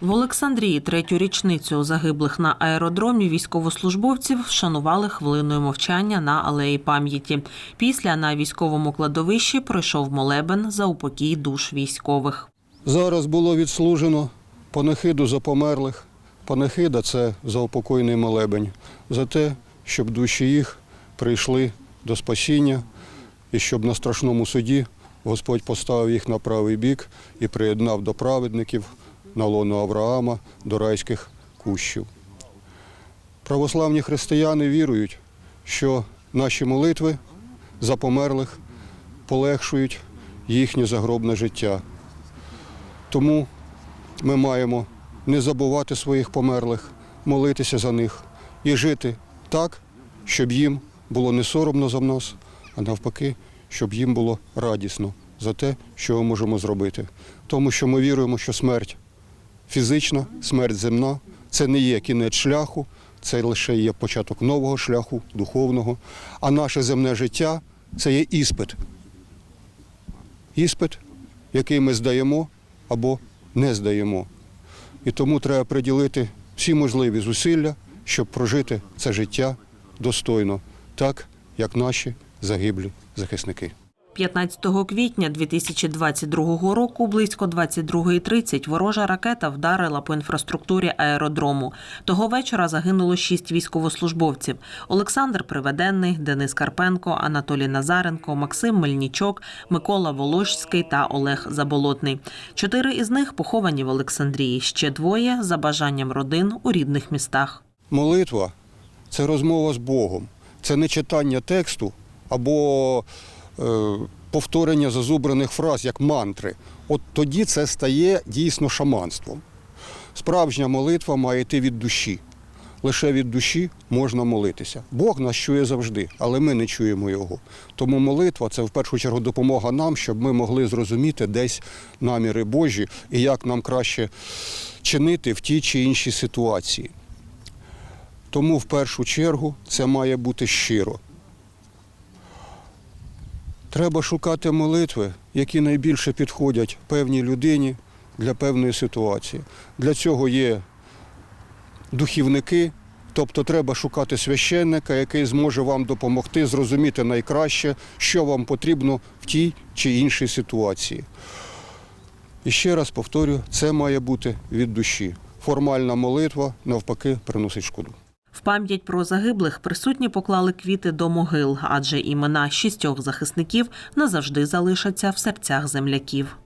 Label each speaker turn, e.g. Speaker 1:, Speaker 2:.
Speaker 1: В Олександрії третю річницю загиблих на аеродромі військовослужбовців вшанували хвилиною мовчання на алеї пам'яті. Після на військовому кладовищі пройшов молебен за упокій душ військових.
Speaker 2: Зараз було відслужено панихиду за померлих. Панихида це заупокойний молебень за те, щоб душі їх прийшли до спасіння і щоб на страшному суді Господь поставив їх на правий бік і приєднав до праведників на лоно Авраама до райських кущів. Православні християни вірують, що наші молитви за померлих полегшують їхнє загробне життя. Тому ми маємо не забувати своїх померлих, молитися за них і жити так, щоб їм було не соромно за нас, а навпаки, щоб їм було радісно за те, що ми можемо зробити. Тому що ми віруємо, що смерть фізична, смерть земна це не є кінець шляху, це лише є початок нового шляху, духовного. А наше земне життя це є іспит. Іспит, який ми здаємо або не здаємо. І тому треба приділити всі можливі зусилля, щоб прожити це життя достойно, так як наші загиблі захисники.
Speaker 1: 15 квітня 2022 року близько 22.30 ворожа ракета вдарила по інфраструктурі аеродрому. Того вечора загинуло шість військовослужбовців: Олександр Приведенний, Денис Карпенко, Анатолій Назаренко, Максим Мельнічок, Микола Волошський та Олег Заболотний. Чотири із них поховані в Олександрії. Ще двоє за бажанням родин у рідних містах.
Speaker 2: Молитва це розмова з Богом, це не читання тексту або повторення зазубрених фраз як мантри. От тоді це стає дійсно шаманством. Справжня молитва має йти від душі. Лише від душі можна молитися. Бог нас чує завжди, але ми не чуємо його. Тому молитва це в першу чергу допомога нам, щоб ми могли зрозуміти десь наміри Божі і як нам краще чинити в тій чи іншій ситуації. Тому в першу чергу це має бути щиро. Треба шукати молитви, які найбільше підходять певній людині для певної ситуації. Для цього є духівники, тобто треба шукати священника, який зможе вам допомогти зрозуміти найкраще, що вам потрібно в тій чи іншій ситуації. І ще раз повторю, це має бути від душі. Формальна молитва навпаки приносить шкоду.
Speaker 1: В пам'ять про загиблих присутні поклали квіти до могил, адже імена шістьох захисників назавжди залишаться в серцях земляків.